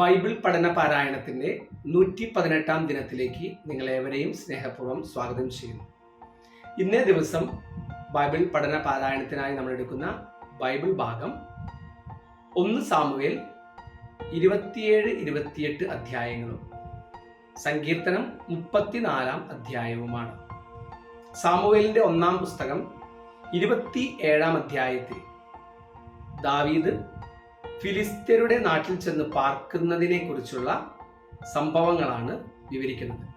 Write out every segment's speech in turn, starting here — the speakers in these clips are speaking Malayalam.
ബൈബിൾ പഠന പാരായണത്തിന്റെ നൂറ്റി പതിനെട്ടാം ദിനത്തിലേക്ക് നിങ്ങളേവരെയും സ്നേഹപൂർവം സ്വാഗതം ചെയ്യുന്നു. ഇന്നേ ദിവസം ബൈബിൾ പഠന പാരായണത്തിനായി നമ്മൾ എടുക്കുന്ന ബൈബിൾ ഭാഗം ഒന്ന് സാമുവേൽ ഇരുപത്തിയേഴ് ഇരുപത്തിയെട്ട് അധ്യായങ്ങളും സങ്കീർത്തനം മുപ്പത്തിനാലാം അധ്യായവുമാണ്. സാമുവേലിന്റെ ഒന്നാം പുസ്തകം ഇരുപത്തി ഏഴാം അധ്യായത്തിൽ ദാവീദ് ഫിലിസ്തീനയുടെ നാട്ടിൽ ചെന്ന് പാർക്കുന്നതിനെ കുറിച്ചുള്ള സംഭവങ്ങളാണ് വിവരിക്കുന്നത്.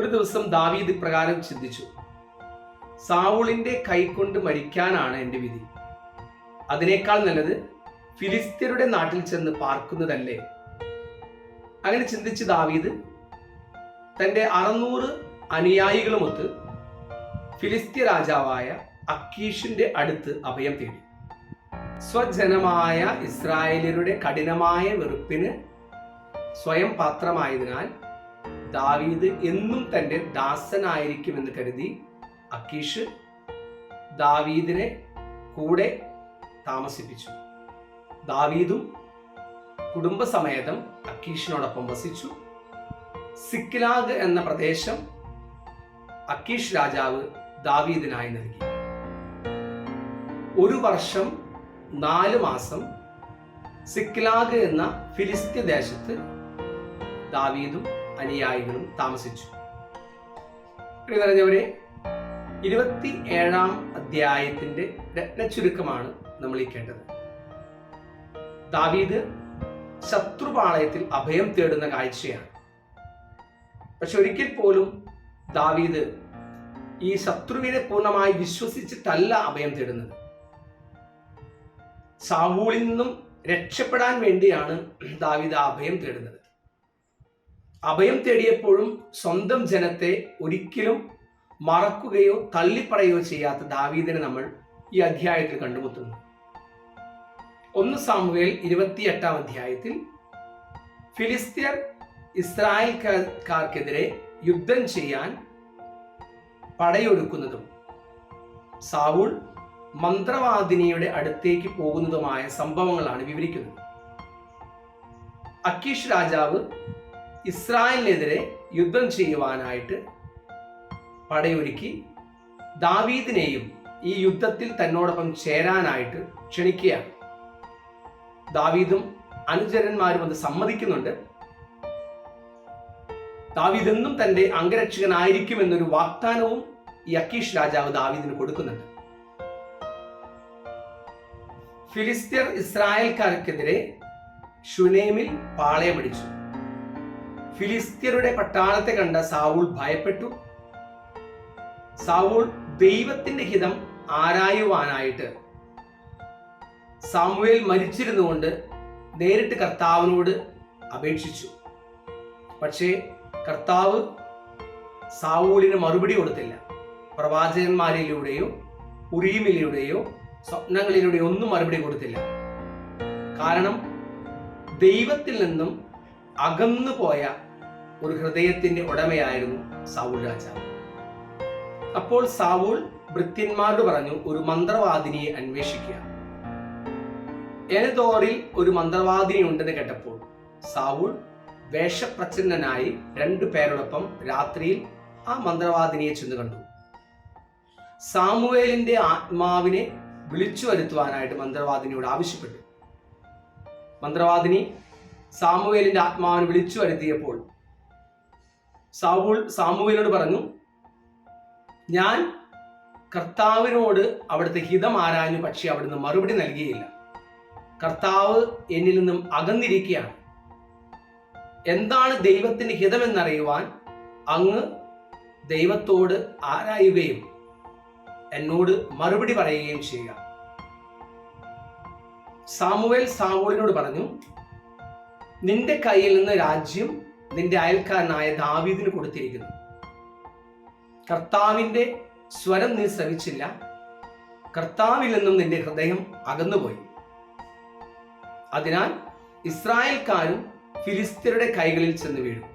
ഒരു ദിവസം ദാവീദ് ഇപ്രകാരം ചിന്തിച്ചു. സാവുളിന്റെ കൈകൊണ്ട് മരിക്കാനാണ് എന്റെ വിധി. അതിനേക്കാൾ നല്ലത് ഫിലിസ്തീനയുടെ നാട്ടിൽ ചെന്ന് പാർക്കുന്നതല്ലേ? അങ്ങനെ ചിന്തിച്ച് ദാവീദ് തന്റെ അറുന്നൂറ് അനുയായികളുമൊത്ത് ഫിലിസ്തീൻ രാജാവായ അക്കീഷിന്റെ അടുത്ത് അഭയം തേടി. സ്വജനമായ ഇസ്രായേലരുടെ കഠിനമായ വെറുപ്പിന് സ്വയം പാത്രമായതിനാൽ ദാവീദ് എന്നും തന്റെ ദാസനായിരിക്കുമെന്ന് കരുതി അക്കീഷ് ദാവീദിനെ കൂടെ താമസിപ്പിച്ചു. ദാവീദും കുടുംബസമേതം അക്കീഷിനോടൊപ്പം വസിച്ചു. സിക്കിലാഗ് എന്ന പ്രദേശം അക്കീഷ് രാജാവ് ദാവീദിനായി നൽകി. ഒരു വർഷം നാല് മാസം സിക്ലാഗ് എന്ന ഫിലിസ്തീൻ ദേശത്ത് ദാവീദും അനുയായികളും താമസിച്ചു. പറഞ്ഞവരെ ഇരുപത്തി ഏഴാം അധ്യായത്തിന്റെ രത്നച്ചുരുക്കമാണ് നമ്മൾ ഈ കേട്ടത്. ദാവീദ് ശത്രുപാളയത്തിൽ അഭയം തേടുന്ന കാഴ്ചയാണ്. പക്ഷെ ഒരിക്കൽ പോലും ദാവീദ് ഈ ശത്രുവിനെ പൂർണമായി വിശ്വസിച്ചിട്ടല്ല അഭയം തേടുന്നത്. സാവൂളിൽ നിന്നും രക്ഷപ്പെടാൻ വേണ്ടിയാണ് ദാവിദ് അഭയം തേടുന്നത്. അഭയം തേടിയപ്പോഴും സ്വന്തം ജനത്തെ ഒരിക്കലും മറക്കുകയോ തള്ളിപ്പറയുകയോ ചെയ്യാത്ത ദാവീദിനെ നമ്മൾ ഈ അധ്യായത്തിൽ കണ്ടുമുട്ടുന്നു. ഒന്ന് സാമുവേൽ ഇരുപത്തിയെട്ടാം അധ്യായത്തിൽ ഫിലിസ്തീർ ഇസ്രായേൽക്കാർക്കെതിരെ യുദ്ധം ചെയ്യാൻ പടയൊരുക്കുന്നതും സാവൂൾ മന്ത്രവാദിനിയുടെ അടുത്തേക്ക് പോകുന്നതുമായ സംഭവങ്ങളാണ് വിവരിക്കുന്നത്. അക്കീഷ് രാജാവ് ഇസ്രായേലിനെതിരെ യുദ്ധം ചെയ്യുവാനായിട്ട് പടയൊരുക്കി ദാവീദിനെയും ഈ യുദ്ധത്തിൽ തന്നോടൊപ്പം ചേരാനായിട്ട് ക്ഷണിക്കുകയാണ്. ദാവീദും അനുചരന്മാരും അത് സമ്മതിക്കുന്നുണ്ട്. ദാവീദെന്നും എന്നും അംഗരക്ഷകനായിരിക്കും അംഗരക്ഷകനായിരിക്കുമെന്നൊരു വാഗ്ദാനവും ഈ അക്കീഷ് രാജാവ് ദാവീദിന് കൊടുക്കുന്നുണ്ട്. ഫിലിസ്തീർ ഇസ്രായേൽക്കാർക്കെതിരെ ഷുനേമിൽ പാളയമടിച്ചു ഫിലിസ്തീരുടെ പട്ടാളത്തെ കണ്ട സാവൂൾ ഭയപ്പെട്ടു. സാവൂൾ ദൈവത്തിന്റെ ഹിതം ആരായുവാനായിട്ട് സാമുവേൽ മരിച്ചിരുന്നുകൊണ്ട് നേരിട്ട് കർത്താവിനോട് അപേക്ഷിച്ചു. പക്ഷേ കർത്താവ് സാവൂലിന് മറുപടി കൊടുത്തില്ല. പ്രവാചകന്മാരിലൂടെയോ ഉറീമിലൂടെയോ സ്വപ്നങ്ങളിലൂടെയോ ഒന്നും മറുപടി കൊടുത്തില്ല. കാരണം ദൈവത്തിൽ നിന്നും അകന്നു പോയ ഒരു ഹൃദയത്തിന്റെ ഉടമയായിരുന്നു സാവൂൾ രാജാവ്. അപ്പോൾ സാവൂൾ ഭൃത്യന്മാരോട് പറഞ്ഞു ഒരു മന്ത്രവാദിനിയെ അന്വേഷിക്കുക. എനതോറിൽ ഒരു മന്ത്രവാദിനി ഉണ്ടെന്ന് കേട്ടപ്പോൾ സാവൂൾ വേഷപ്രച്ഛന്നനായി രണ്ടു പേരോടൊപ്പം രാത്രിയിൽ ആ മന്ത്രവാദിനിയെ ചെന്ന് കണ്ടു. സാമുവേലിന്റെ ആത്മാവിനെ വിളിച്ചു വരുത്തുവാനായിട്ട് മന്ത്രവാദിനിയോട് ആവശ്യപ്പെട്ടു. മന്ത്രവാദിനി സാമുവേലിന്റെ ആത്മാവിനെ വിളിച്ചു വരുത്തിയപ്പോൾ സാവൂൾ സാമുവേലിനോട് പറഞ്ഞു ഞാൻ കർത്താവിനോട് അവിടുത്തെ ഹിതം ആരാഞ്ഞു പക്ഷേ അവിടുന്ന് മറുപടി നൽകിയില്ല. കർത്താവ് എന്നിൽ നിന്നും അകന്നിരിക്കുകയാണ്. എന്താണ് ദൈവത്തിന്റെ ഹിതമെന്നറിയുവാൻ അങ്ങ് ദൈവത്തോട് ആരായുകയും എന്നോട് മറുപടി പറയുകയും ചെയ്യുക. സാമുവേൽ സാവോളിനോട് പറഞ്ഞു നിന്റെ കയ്യിൽ നിന്ന് രാജ്യം നിന്റെ അയൽക്കാരനായ ദാവീദിന് കൊടുത്തിരിക്കുന്നു. കർത്താവിന്റെ സ്വരം നീ ശ്രവിച്ചില്ല. കർത്താവിൽ നിന്നും നിന്റെ ഹൃദയം അകന്നുപോയി. അതിനാൽ ഇസ്രായേൽക്കാരും ഫിലിസ്തീനയുടെ കൈകളിൽ ചെന്ന് വീഴും.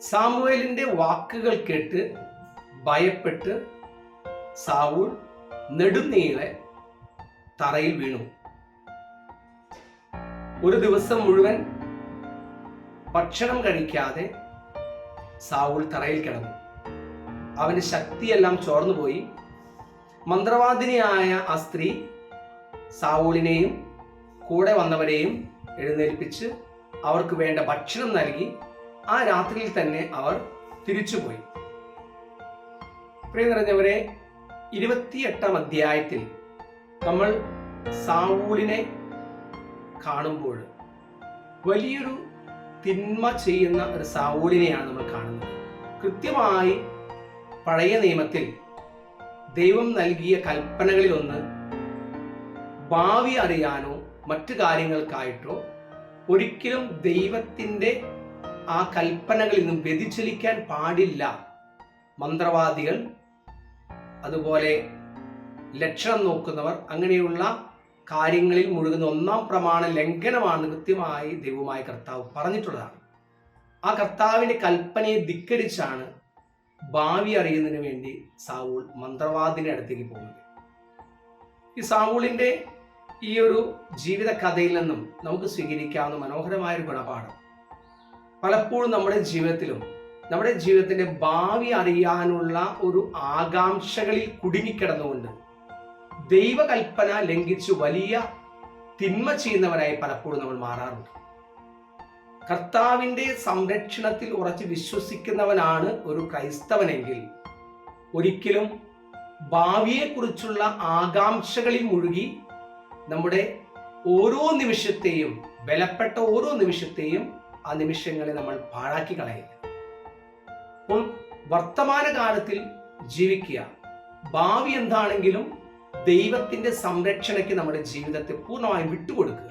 സാമുവേലിന്റെ വാക്കുകൾ കേട്ട് ഭയപ്പെട്ട് സാവൂൾ നെടുന്നീളെ തറയിൽ വീണു. ഒരു ദിവസം മുഴുവൻ ഭക്ഷണം കഴിക്കാതെ സാവുൾ തറയിൽ കിടന്നു. അവന് ശക്തിയെല്ലാം ചോർന്നുപോയി. മന്ത്രവാദിനിയായ ആ സ്ത്രീ സാവൂളിനെയും കൂടെ വന്നവരെയും എഴുന്നേൽപ്പിച്ച് അവർക്ക് വേണ്ട ഭക്ഷണം നൽകി ആ രാത്രിയിൽ തന്നെ അവർ തിരിച്ചുപോയി. പ്രിയ നിറഞ്ഞവരെ ഇരുപത്തിയെട്ടാം അധ്യായത്തിൽ നമ്മൾ സാവൂളിനെ കാണുമ്പോൾ വലിയൊരു തിന്മ ചെയ്യുന്ന ഒരു സാവൂളിനെയാണ് നമ്മൾ കാണുന്നത്. കൃത്യമായി പഴയ നിയമത്തിൽ ദൈവം നൽകിയ കൽപ്പനകളിലൊന്ന് ഭാവി അറിയാനോ മറ്റു കാര്യങ്ങൾക്കായിട്ടോ ഒരിക്കലും ദൈവത്തിന്റെ ആ കൽപ്പനകളിൽ നിന്നും വ്യതിചലിക്കാൻ പാടില്ല. മന്ത്രവാദികൾ അതുപോലെ ലക്ഷണം നോക്കുന്നവർ അങ്ങനെയുള്ള കാര്യങ്ങളിൽ മുഴുകുന്ന ഒന്നാം പ്രമാണ ലംഘനമാണ് കൃത്യമായി ദൈവമായ കർത്താവ് പറഞ്ഞിട്ടുള്ളതാണ്. ആ കർത്താവിന്റെ കൽപ്പനയെ ധിക്കരിച്ചാണ് ഭാവി അറിയുന്നതിന് വേണ്ടി സാവൂൾ മന്ത്രവാദിന്റെ അടുത്തേക്ക് പോകുന്നത്. ഈ സാവൂളിന്റെ ഈ ഒരു ജീവിത കഥയിൽ നിന്നും നമുക്ക് സ്വീകരിക്കാവുന്ന മനോഹരമായ ഒരു ഗുണപാഠം. പലപ്പോഴും നമ്മുടെ ജീവിതത്തിലും നമ്മുടെ ജീവിതത്തിന്റെ ഭാവി അറിയാനുള്ള ഒരു ആകാംക്ഷകളിൽ കുടുങ്ങിക്കിടന്നുകൊണ്ട് ദൈവകൽപ്പന ലംഘിച്ചു വലിയ തിന്മ ചെയ്യുന്നവരായി പലപ്പോഴും നമ്മൾ മാറാറുണ്ട്. കർത്താവിന്റെ സംരക്ഷണത്തിൽ ഉറച്ച് വിശ്വസിക്കുന്നവനാണ് ഒരു ക്രൈസ്തവനെങ്കിൽ ഒരിക്കലും ഭാവിയെക്കുറിച്ചുള്ള ആകാംക്ഷകളിൽ മുഴുകി നമ്മുടെ ഓരോ നിമിഷത്തെയും ബലപ്പെട്ട ഓരോ നിമിഷത്തെയും ആ നിമിഷങ്ങളെ നമ്മൾ പാഴാക്കി കളയില്ല അപ്പോൾ വർത്തമാനകാലത്തിൽ ജീവിക്കുക. ഭാവി എന്താണെങ്കിലും ദൈവത്തിന്റെ സംരക്ഷണയ്ക്ക് നമ്മുടെ ജീവിതത്തെ പൂർണമായും വിട്ടുകൊടുക്കുക.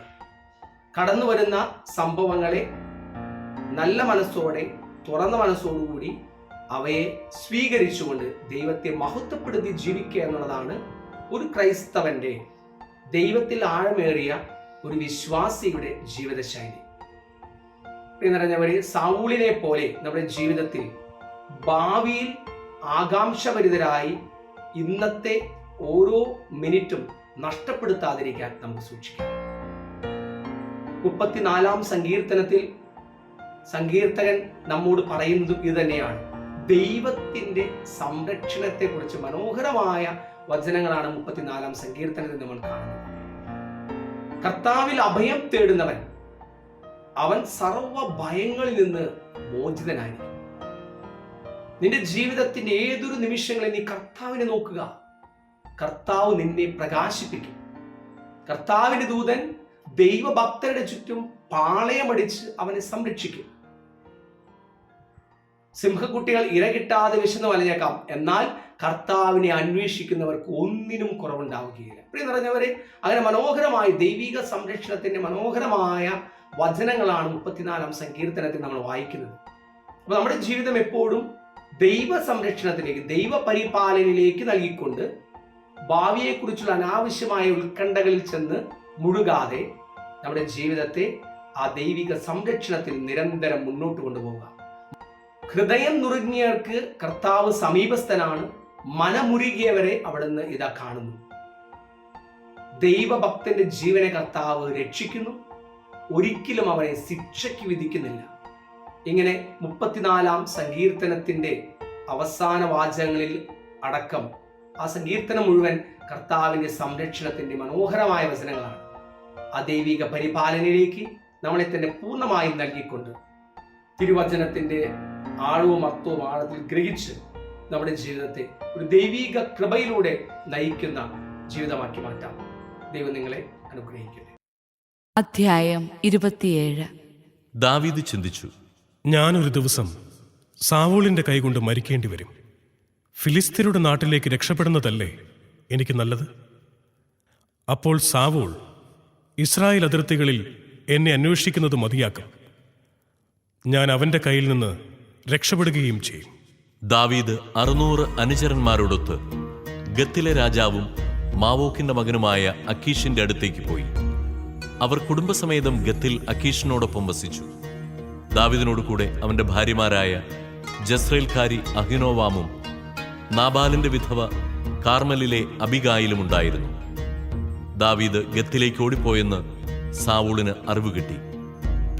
കടന്നു വരുന്ന സംഭവങ്ങളെ നല്ല മനസ്സോടെ തുറന്ന മനസ്സോടുകൂടി അവയെ സ്വീകരിച്ചുകൊണ്ട് ദൈവത്തെ മഹത്വപ്പെടുത്തി ജീവിക്കുക എന്നുള്ളതാണ് ഒരു ക്രൈസ്തവന്റെ ദൈവത്തിൽ ആഴമേറിയ ഒരു വിശ്വാസിയുടെ ജീവിതശൈലി. നിറഞ്ഞവരെ സാവൂളിനെ പോലെ നമ്മുടെ ജീവിതത്തിൽ ഭാവിയിൽ ആകാംക്ഷഭരിതരായി ഇന്നത്തെ ഓരോ മിനിറ്റും നഷ്ടപ്പെടുത്താതിരിക്കാൻ നമുക്ക് സൂക്ഷിക്കാം. മുപ്പത്തിനാലാം സങ്കീർത്തനത്തിൽ സങ്കീർത്തകൻ നമ്മോട് പറയുന്നത് ഇത് തന്നെയാണ് ദൈവത്തിന്റെ സംരക്ഷണത്തെ കുറിച്ച് മനോഹരമായ വചനങ്ങളാണ് മുപ്പത്തിനാലാം സങ്കീർത്തനത്തിൽ നമ്മൾ കാണുന്നത്. കർത്താവിൽ അഭയം തേടുന്നവൻ അവൻ സർവ ഭയങ്ങളിൽ നിന്ന് മോചിതനായിരിക്കും. നിന്റെ ജീവിതത്തിന്റെ ഏതൊരു നിമിഷങ്ങളിൽ നീ കർത്താവിനെ നോക്കുക. കർത്താവ് നിന്നെ പ്രകാശിപ്പിക്കും. കർത്താവിന്റെ ദൂതൻ ദൈവഭക്തരുടെ ചുറ്റും പാളയമടിച്ച് അവനെ സംരക്ഷിക്കും. സിംഹക്കുട്ടികൾ ഇര കിട്ടാതെ വിശന്ന് വലഞ്ഞേക്കാം. എന്നാൽ കർത്താവിനെ അന്വേഷിക്കുന്നവർക്ക് ഒന്നിനും കുറവുണ്ടാവുകയില്ല. പ്രിയ നിറഞ്ഞവരെ അങ്ങനെ മനോഹരമായ ദൈവിക സംരക്ഷണത്തിന്റെ മനോഹരമായ വചനങ്ങളാണ് മുപ്പത്തിനാലാം സങ്കീർത്തനത്തിൽ നമ്മൾ വായിക്കുന്നത്. അപ്പൊ നമ്മുടെ ജീവിതം എപ്പോഴും ദൈവ സംരക്ഷണത്തിലേക്ക് ദൈവ പരിപാലനയിലേക്ക് നൽകിക്കൊണ്ട് ഭാവിയെക്കുറിച്ചുള്ള അനാവശ്യമായ ഉത്കണ്ഠകളിൽ ചെന്ന് മുഴുകാതെ നമ്മുടെ ജീവിതത്തെ ആ ദൈവിക സംരക്ഷണത്തിൽ നിരന്തരം മുന്നോട്ട് കൊണ്ടുപോകുക ഹൃദയം നുറുങ്ങിയവർക്ക് കർത്താവ് സമീപസ്ഥനാണ്. മനമുരുകിയവരെ അവിടുന്ന് ഇതാ കാണുന്നു. ദൈവഭക്തന്റെ ജീവനെ കർത്താവ് രക്ഷിക്കുന്നു. ഒരിക്കലും അവരെ ശിക്ഷയ്ക്ക് വിധിക്കുന്നില്ല. ഇങ്ങനെ മുപ്പത്തിനാലാം സങ്കീർത്തനത്തിന്റെ അവസാന വാചകങ്ങളിൽ അടക്കം ആ സങ്കീർത്തനം മുഴുവൻ കർത്താവിന്റെ സംരക്ഷണത്തിന്റെ മനോഹരമായ വചനങ്ങളാണ്. ആ ദൈവിക പരിപാലനയിലേക്ക് നമ്മളെ തന്നെ പൂർണമായും നൽകിക്കൊണ്ട് തിരുവചനത്തിന്റെ ആഴവും അർത്ഥവും ആഴത്തിൽ ഗ്രഹിച്ച് നമ്മുടെ ജീവിതത്തെ ഒരു ദൈവിക കൃപയിലൂടെ നയിക്കുന്ന ജീവിതമാക്കി മാറ്റാം. ദൈവം നിങ്ങളെ അനുഗ്രഹിക്കട്ടെ. അധ്യായം ഇരുപത്തിയേഴ്. ദാവീദ് ചിന്തിച്ചു ഞാനൊരു ദിവസം സാവൂളിന്റെ കൈകൊണ്ട് മരിക്കേണ്ടി വരും. ഫിലിസ്തീനയുടെ നാട്ടിലേക്ക് രക്ഷപ്പെടുന്നതല്ലേ എനിക്ക് നല്ലത്? അപ്പോൾ സാവൂൾ ഇസ്രായേൽ അതിർത്തികളിൽ എന്നെ അന്വേഷിക്കുന്നത് മതിയാക്കും. ഞാൻ അവന്റെ കയ്യിൽ നിന്ന് രക്ഷപ്പെടുകയും ചെയ്യും. ദാവീദ് അറുന്നൂറ് അനുചരന്മാരോടൊത്ത് ഗത്തിലെ രാജാവും മാവോക്കിന്റെ മകനുമായ അക്കീഷിന്റെ അടുത്തേക്ക് പോയി. അവർ കുടുംബസമേതം ഗത്തിൽ അക്കീഷിനോടൊപ്പം വസിച്ചു. ദാവീദിനോട് കൂടെ അവന്റെ ഭാര്യമാരായ ജസ്രേൽക്കാരി അഹിനോവാമും നാബാലിന്റെ വിധവ കാർമലിലെ അബിഗായിലും ഉണ്ടായിരുന്നു. ദാവീദ് ഗത്തിലേക്ക് ഓടിപ്പോയെന്ന് സാവൂളിന് അറിവ് കിട്ടി.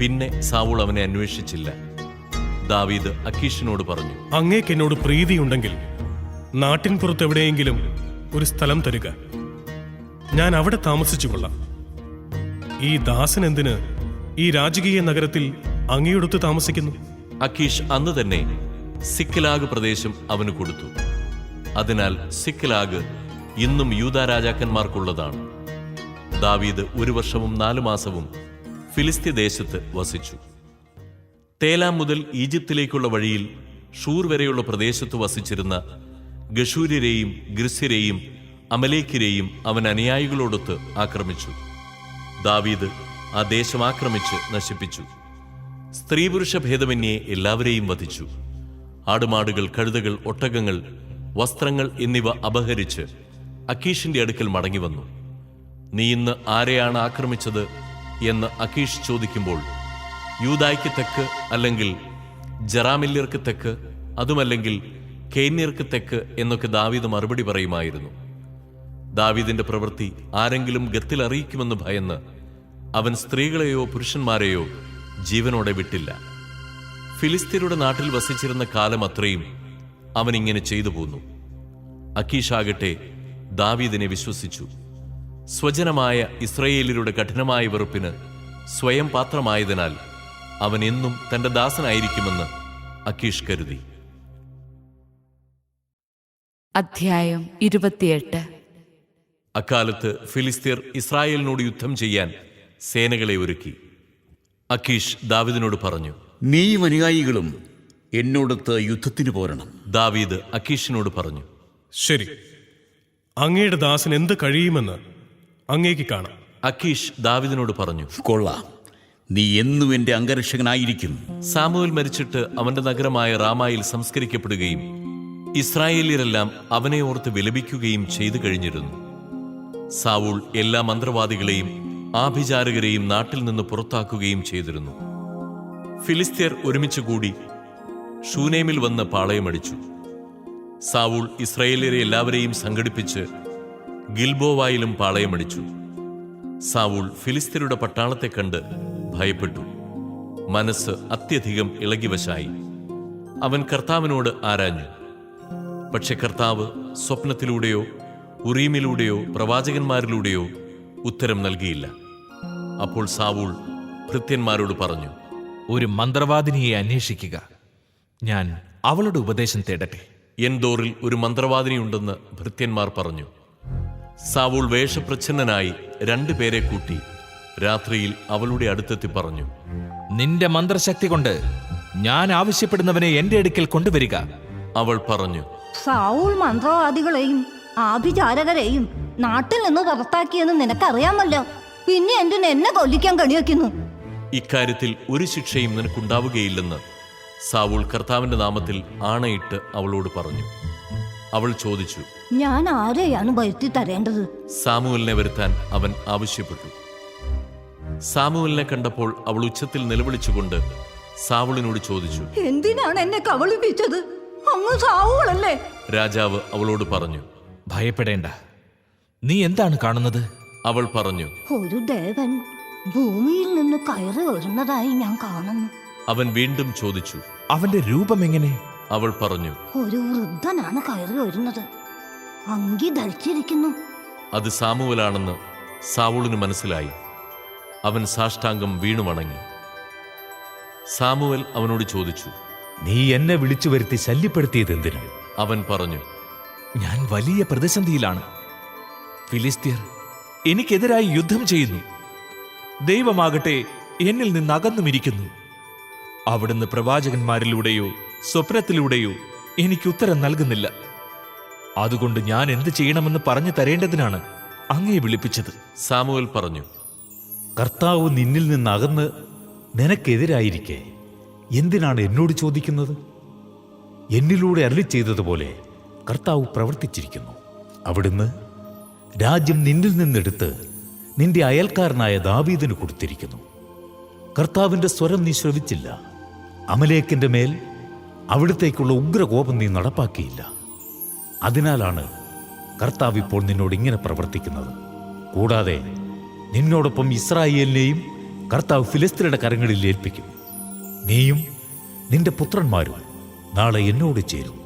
പിന്നെ സാവൂൾ അവനെ അന്വേഷിച്ചില്ല. ദാവീദ് അക്കീഷിനോട് പറഞ്ഞു അങ്ങേക്ക് എന്നോട് പ്രീതിയുണ്ടെങ്കിൽ നാട്ടിൻ പുറത്ത് എവിടെയെങ്കിലും ഒരു സ്ഥലം തരിക. ഞാൻ അവിടെ താമസിച്ചു കൊള്ളാം. ഈ ദാസൻ എന്തിന് ഈ രാജകീയ നഗരത്തിൽ അങ്ങയോടൊത്ത് താമസിക്കുന്നു? അക്കീഷ് അന്ന് തന്നെ സിക്കലാഗ് പ്രദേശം അവന് കൊടുത്തു. അതിനാൽ സിക്ലാഗ് ഇന്നും യൂത രാജാക്കന്മാർക്കുള്ളതാണ്. ദാവീദ് ഒരു വർഷവും നാലു മാസവും ഫിലിസ്തീ ദേശത്ത് വസിച്ചു. തേലാം മുതൽ ഈജിപ്തിലേക്കുള്ള വഴിയിൽ ഷൂർ വരെയുള്ള പ്രദേശത്ത് വസിച്ചിരുന്ന ഗഷൂര്യരെയും ഗ്രിസ്യരെയും അമലേക്കിരെയും അവൻ അനുയായികളോടൊത്ത് ആക്രമിച്ചു. ദാവീദ് ആ ദേശം ആക്രമിച്ച് നശിപ്പിച്ചു. സ്ത്രീപുരുഷ ഭേദമന്യേ എല്ലാവരെയും വധിച്ചു. ആടുമാടുകൾ കഴുതകൾ ഒട്ടകങ്ങൾ വസ്ത്രങ്ങൾ എന്നിവ അപഹരിച്ച് അഖീഷിന്റെ അടുക്കൽ മടങ്ങി വന്നു നീ ഇന്ന് ആരെയാണ് ആക്രമിച്ചത്? എന്ന് അഖീഷ് ചോദിക്കുമ്പോൾ യൂതായ്ക്ക് തെക്ക് അല്ലെങ്കിൽ ജറാമില്യർക്ക് തെക്ക് അതുമല്ലെങ്കിൽ കേന്യർക്ക് തെക്ക് എന്നൊക്കെ ദാവീദ് മറുപടി പറയുമായിരുന്നു. ദാവീദിന്റെ പ്രവൃത്തി ആരെങ്കിലും ഗത്തിൽ അറിയിക്കുമെന്ന് ഭയന്ന് അവൻ സ്ത്രീകളെയോ പുരുഷന്മാരെയോ ജീവനോടെ വിട്ടില്ല. ഫിലിസ്തീനയുടെ നാട്ടിൽ വസിച്ചിരുന്ന കാലം അത്രയും അവൻ ഇങ്ങനെ ചെയ്തു പോന്നു. അക്കീഷാകട്ടെ ദാവീദിനെ വിശ്വസിച്ചു. സ്വജനമായ ഇസ്രയേലിലൂടെ കഠിനമായ വെറുപ്പിന് സ്വയം പാത്രമായതിനാൽ അവൻ എന്നും തന്റെ ദാസനായിരിക്കുമെന്ന് അക്കീഷ് കരുതി. അധ്യായം ഇരുപത്തിയെട്ട്. അക്കാലത്ത് ഫിലിസ്തീർ ഇസ്രായേലിനോട് യുദ്ധം ചെയ്യാൻ സേനകളെ ഒരുക്കി. അക്കീഷ് ദാവിദിനോട് പറഞ്ഞു നീയും അനുയായികളും എന്നോടൊത്ത് യുദ്ധത്തിന് പോരണം. ദാവീദ് അക്കീഷിനോട് പറഞ്ഞു ശരി. അങ്ങയുടെ ദാസൻ എന്ത് കഴിയുമെന്ന് അങ്ങേക്ക് കാണാം. അക്കീഷ് ദാവിദിനോട് പറഞ്ഞു കൊള്ളാം. നീ എന്നും എന്റെ അംഗരക്ഷകനായിരിക്കും. സാമുവൽ മരിച്ചിട്ട് അവന്റെ നഗരമായ റാമായിൽ സംസ്കരിക്കപ്പെടുകയും ഇസ്രായേലിയരെല്ലാം അവനെ ഓർത്ത് വിലപിക്കുകയും ചെയ്തു കഴിഞ്ഞിരുന്നു. സാവൂൾ എല്ലാ മന്ത്രവാദികളെയും ആഭിചാരകരെയും നാട്ടിൽ നിന്ന് പുറത്താക്കുകയും ചെയ്തിരുന്നു. ഫിലിസ്തീർ ഒരുമിച്ച് കൂടി ഷൂനേമിൽ വന്ന് പാളയമടിച്ചു. സാവൂൾ ഇസ്രയേലിയരെ എല്ലാവരെയും സംഘടിപ്പിച്ച് ഗിൽബോവായിലും പാളയമടിച്ചു. സാവൂൾ ഫിലിസ്തീനയുടെ പട്ടാളത്തെ കണ്ട് ഭയപ്പെട്ടു. മനസ്സ് അത്യധികം ഇളകിവശായി. അവൻ കർത്താവിനോട് ആരാഞ്ഞു. പക്ഷെ കർത്താവ് സ്വപ്നത്തിലൂടെയോ ഉറീമിലൂടെയോ പ്രവാചകന്മാരിലൂടെയോ ഉത്തരം നൽകിയില്ല. അപ്പോൾ സാവൂൾ ഭൃത്യന്മാരോട് പറഞ്ഞു ഒരു മന്ത്രവാദിനിയെ അന്വേഷിക്കുക. ഞാൻ അവളുടെ ഉപദേശം തേടട്ടെ. എൻദോറിൽ ഒരു മന്ത്രവാദിനിയുണ്ടെന്ന് ഭൃത്യന്മാർ പറഞ്ഞു. സാവൂൾ വേഷപ്രച്ഛന്നനായി രണ്ടുപേരെ കൂട്ടി രാത്രിയിൽ അവളുടെ അടുത്തെത്തി പറഞ്ഞു. നിന്റെ മന്ത്രശക്തി കൊണ്ട് ഞാൻ ആവശ്യപ്പെടുന്നവനെ എന്റെ അടുക്കൽ കൊണ്ടുവരിക. അവൾ പറഞ്ഞു. സാവൂൾ മന്ത്രവാദികളെയും ആഭിചാരകരെയും നാട്ടിൽ നിന്ന് പുറത്താക്കിയെന്ന് നിനക്കറിയാമല്ലോ. പിന്നെ എന്തിന് എന്നെ കൊല്ലിക്കാൻ കണിവെക്കുന്നു ഇക്കാര്യത്തിൽ ഒരു ശിക്ഷയും നിനക്കുണ്ടാവുകയില്ലെന്ന് സാവൂൾ കർത്താവിന്റെ നാമത്തിൽ ആണയിട്ട് അവളോട് പറഞ്ഞു. അവൾ ചോദിച്ചു ഞാൻ ആരെയാണ് വരുത്തി തരേണ്ടത്? സാമുവലിനെ വരുത്താൻ അവൻ ആവശ്യപ്പെട്ടു. സാമുവലിനെ കണ്ടപ്പോൾ അവൾ ഉച്ചത്തിൽ നിലവിളിച്ചുകൊണ്ട് സാവുളിനോട് ചോദിച്ചു എന്തിനാണ് എന്നെ കബളിപ്പിച്ചത്? അങ്ങ് സാവൂളല്ലേ? രാജാവ് അവളോട് പറഞ്ഞു ഭയപ്പെടേണ്ട. നീ എന്താണ് കാണുന്നത്? അവൾ പറഞ്ഞു ഒരു ദേവൻ ഭൂമിയിൽ നിന്ന് കയറി വരുന്നതായി ഞാൻ കാണുന്നു. അവൻ വീണ്ടും ചോദിച്ചു അവന്റെ രൂപം എങ്ങനെ? അവൾ പറഞ്ഞു ഒരു വൃദ്ധനാണ് കയറി വരുന്നത്. അങ്കി ധരിച്ചിരിക്കുന്നു. അത് സാമുവലാണെന്ന് സാവൂളിന് മനസ്സിലായി. അവൻ സാഷ്ടാംഗം വീണു വണങ്ങി. സാമുവൽ അവനോട് ചോദിച്ചു നീ എന്നെ വിളിച്ചു വരുത്തി ശല്യപ്പെടുത്തിയത് എന്തിനു? അവൻ പറഞ്ഞു ഞാൻ വലിയ പ്രതിസന്ധിയിലാണ്. ഫിലിസ്തീർ എനിക്കെതിരായി യുദ്ധം ചെയ്യുന്നു. ദൈവമാകട്ടെ എന്നിൽ നിന്ന് അകന്നുമിരിക്കുന്നു അവിടുന്ന് പ്രവാചകന്മാരിലൂടെയോ സ്വപ്നത്തിലൂടെയോ എനിക്ക് ഉത്തരം നൽകുന്നില്ല. അതുകൊണ്ട് ഞാൻ എന്ത് ചെയ്യണമെന്ന് പറഞ്ഞു തരേണ്ടതിനാണ് അങ്ങയെ വിളിപ്പിച്ചത്. സാമുവൽ പറഞ്ഞു കർത്താവ് നിന്നിൽ നിന്ന് അകന്ന് നിനക്കെതിരായിരിക്കെ. എന്തിനാണ് എന്നോട് ചോദിക്കുന്നത്? എന്നിലൂടെ അരളി ചെയ്തതുപോലെ കർത്താവ് പ്രവർത്തിച്ചിരിക്കുന്നു. അവിടുന്ന് രാജ്യം നിന്നിൽ നിന്നെടുത്ത് നിന്റെ അയൽക്കാരനായ ദാവീദിന് കൊടുത്തിരിക്കുന്നു. കർത്താവിന്റെ സ്വരം നീ ശ്രവിച്ചില്ല. അമലേക്കിന്റെ മേൽ അവിടത്തേക്കുള്ള ഉഗ്രകോപം നീ നടപ്പാക്കിയില്ല. അതിനാലാണ് കർത്താവ് ഇപ്പോൾ നിന്നോട് ഇങ്ങനെ പ്രവർത്തിക്കുന്നത്. കൂടാതെ നിന്നോടൊപ്പം ഇസ്രായേലിനെയും കർത്താവ് ഫിലിസ്തീനയുടെ കരങ്ങളിൽ ഏൽപ്പിക്കും. നീയും നിന്റെ പുത്രന്മാരും നാളെ എന്നോട് ചേരും.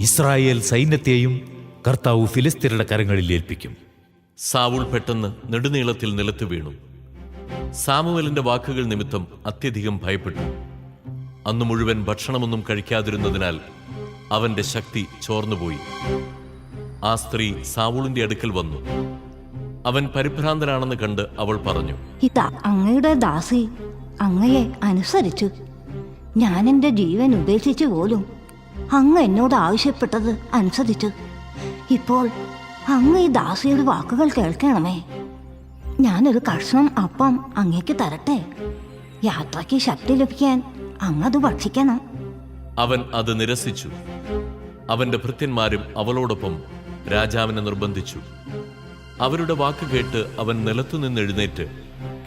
ഇസ്രായേൽ സൈന്യത്തെയും കർത്താവ് ഫിലിസ്തീനയുടെ കരങ്ങളിൽ ഏൽപ്പിക്കും. സാവുൾ പെട്ടെന്ന് നെടുനീളത്തിൽ നിലത്ത് വീണു. സാമുവലിന്റെ വാക്കുകൾ നിമിത്തം അത്യധികം ഭയപ്പെട്ടു. അന്നു മുഴുവൻ ഭക്ഷണമൊന്നും കഴിക്കാതിരുന്നതിനാൽ അവന്റെ ശക്തി ചോർന്നുപോയി. ആ സ്ത്രീ സാവൂളിന്റെ അടുക്കൽ വന്നു. അവൻ പരിഭ്രാന്തനാണെന്ന് കണ്ട് അവൾ പറഞ്ഞു ഇതാ അങ്ങയുടെ ദാസി അങ്ങയെ അനുസരിച്ചു ഞാൻ എന്റെ ജീവൻ ഉപേക്ഷിച്ചു പോലും അങ്ങ് എന്നോട് ആവശ്യപ്പെട്ടത് അനുസരിച്ചു ഇപ്പോൾ അങ്ങ് ഈ ദാസിയുടെ വാക്കുകൾ കേൾക്കണമേ. ഞാനൊരു കഷ്ണം അപ്പം അങ്ങേക്ക് തരട്ടെ. യാത്രയ്ക്ക് ശക്തി ലഭിക്കാൻ അങ്ങത് ഭക്ഷിക്കണം. അവൻ അത് നിരസിച്ചു. അവന്റെ ഭൃത്യന്മാരും അവളോടൊപ്പം രാജാവിനെ നിർബന്ധിച്ചു. അവരുടെ വാക്ക് കേട്ട് അവൻ നിലത്തുനിന്ന് എഴുന്നേറ്റ്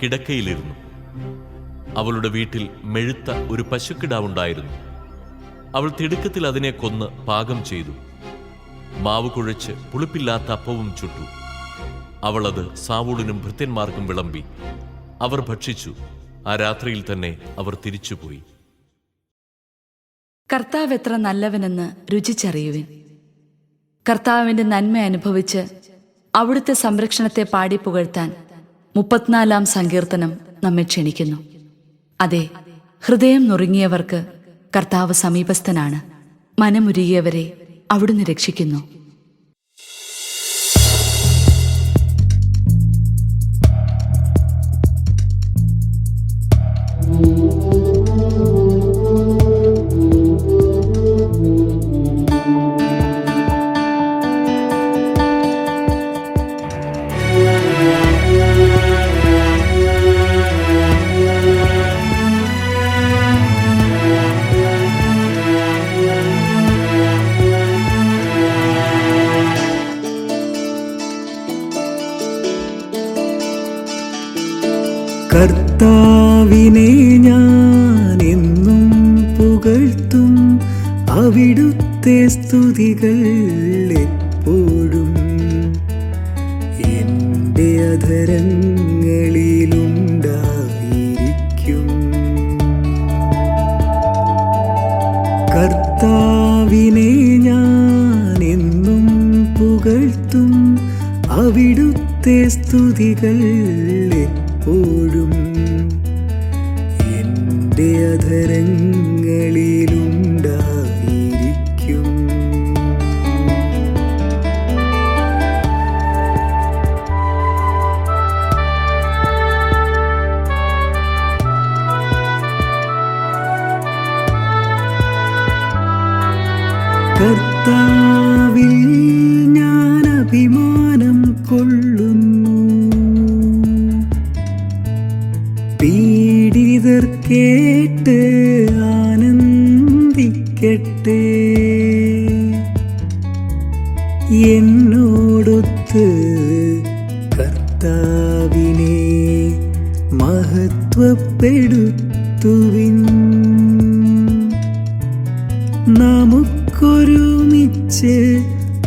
കിടക്കയിലിരുന്നു. അവളുടെ വീട്ടിൽ മെഴുത്ത ഒരു പശുക്കിടാവുണ്ടായിരുന്നു. അവൾ തിടുക്കത്തിൽ അതിനെ കൊന്ന് പാകം ചെയ്തു. മാവ് കുഴച്ച് പുളിപ്പില്ലാത്ത അപ്പവും ചുട്ടു. അവളത് സാവൂളിനും ഭൃത്യന്മാർക്കും വിളമ്പി. അവർ ഭക്ഷിച്ചു. ആ രാത്രിയിൽ തന്നെ അവർ തിരിച്ചുപോയി. കർത്താവ് എത്ര നല്ലവനെന്ന് രുചിച്ചറിയുവിൻ. കർത്താവിന്റെ നന്മ അനുഭവിച്ച് അവിടുത്തെ സംരക്ഷണത്തെ പാടി പുകഴ്ത്താൻ മുപ്പത്തിനാലാം സങ്കീർത്തനം നമ്മെ ക്ഷണിക്കുന്നു. അതെ ഹൃദയം നുറുങ്ങിയവർക്ക് കർത്താവ് സമീപസ്ഥനാണ്. മനമുരുകിയവരെ അവിടുന്ന് രക്ഷിക്കുന്നു. കർത്താവിനെ ഞാൻ എന്നും പുകഴ്ത്തും അവിടുത്തെ സ്തുതികൾ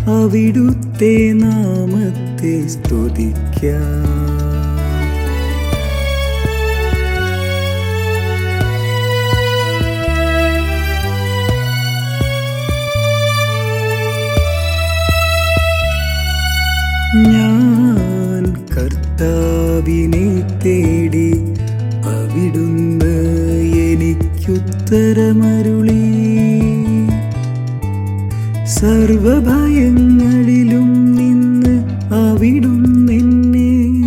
അവിടുത്തെ നാമത്തെ സ്തുതിക്കാം. ഞാൻ കർത്താവിനെ തേടി അവിടുന്ന് എനിക്കുത്തരമരുളി സർവഭയങ്ങളിലും നിന്ന് അവിടും എന്നെ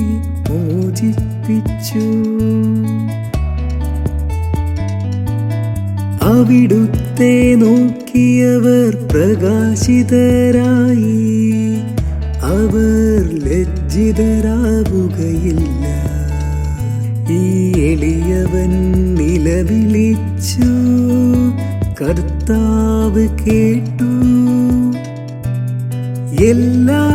മോചിപ്പിച്ചു. അവിടുത്തെ നോക്കിയവർ പ്രകാശിതരായി. അവർ ലജ്ജിതരാവുകയില്ല. ഈ എളിയവൻ നിലവിളിച്ചു. കർത്താവ് കേട്ടു. എല്ലാ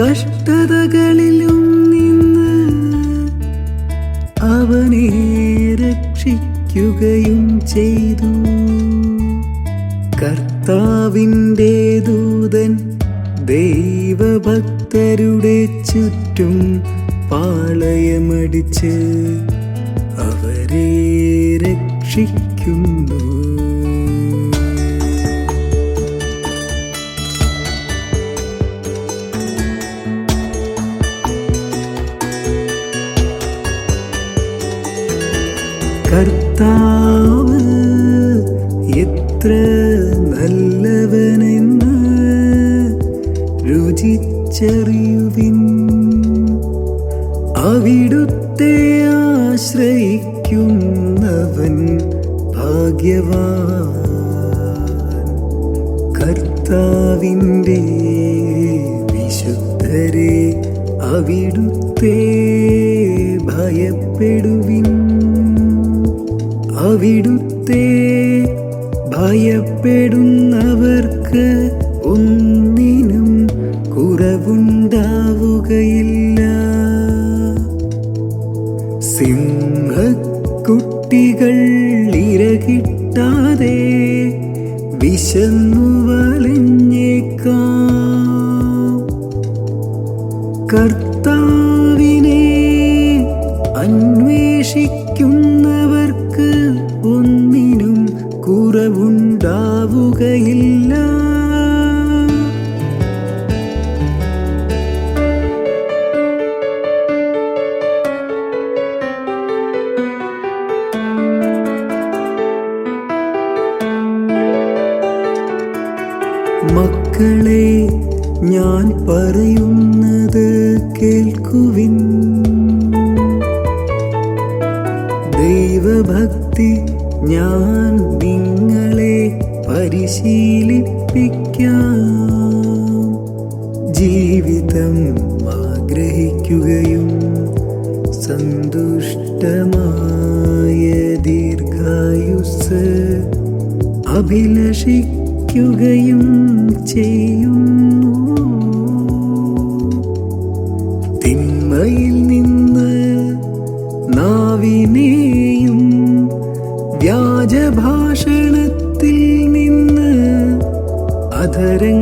കഷ്ടതകളിലും നിന്ന് അവനെ രക്ഷിക്കുകയും ചെയ്തു. കർത്താവിന്റെ ദൂതൻ ദൈവഭക്തരുടെ ചുറ്റും പാളയമടിച്ച് കർത്താവ് എത്ര നല്ലവനെന്ന് രുചിച്ചറിയുവിൻ വിശന്നു വലഞ്ഞേക്കാം കർത്താവിനെ ജീവിതം ആഗ്രഹിക്കുകയും സന്തുഷ്ടമായ ദീർഘായുസ് അഭിലഷിക്കുകയും ചെയ്യുന്നു. തിന്മയിൽ നിന്ന് നാവിനെയും വ്യാജഭാഷണത്തിൽ നിന്ന് അധരങ്ങളെയും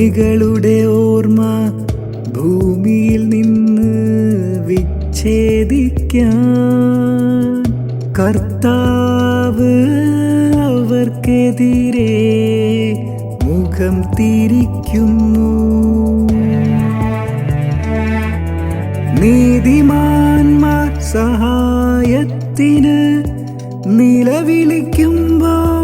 ദുഷ്കർമ്മികളുടെ ഓർമ്മ ഭൂമിയിൽ നിന്ന് വിച്ഛേദിക്കാൻ കർത്താവ് അവർക്കെതിരെ മുഖം തിരിക്കുന്നു. നീതിമാന്മാർ സഹായത്തിന് നിലവിളിക്കുമ്പോൾ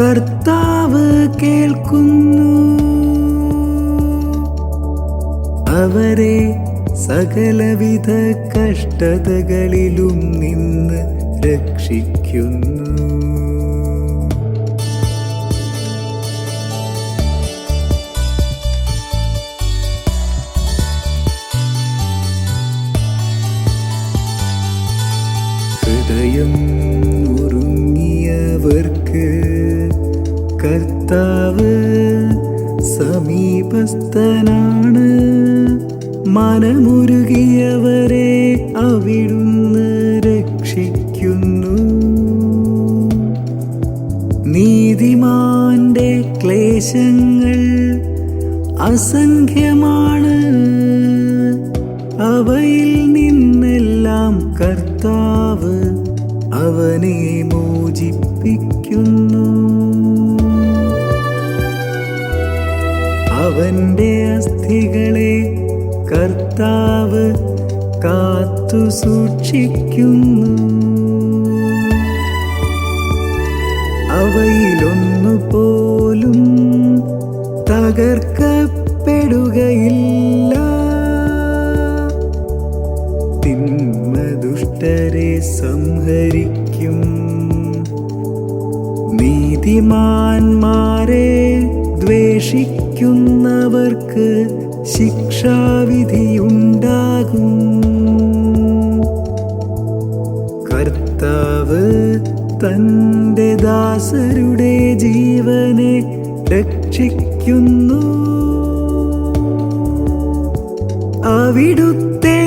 കർത്താവ് കേൾക്കുന്നു. അവരെ സകലവിധ കഷ്ടതകളിലും നിന്ന് രക്ഷിക്കുന്നു. കർത്താവ് സമീപസ്ഥനാണ്. മനമുരുകിയവരെ അവിടുന്ന് രക്ഷിക്കുന്നു. നീതിമാന്റെ ക്ലേശങ്ങൾ അസംഖ്യമാണ് സൂക്ഷിക്കുന്നു. അവയിലൊന്നു പോലും തകർക്കപ്പെടുകയില്ല. തിന്മ ദുഷ്ടരെ സംഹരിക്കും. നീതിമാന്മാരെ ദ്വേഷിക്കുന്നവർക്ക് ശിക്ഷാവിധിയുണ്ടാകും. തന്റെ ദാസരുടെ ജീവനെ രക്ഷിക്കുന്നു. അവിടുത്തെ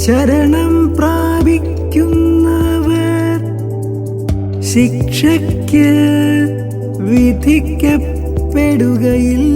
ശരണം പ്രാപിക്കുന്നവർ ശിക്ഷയ്ക്ക് വിധിക്കപ്പെടുകയില്ല.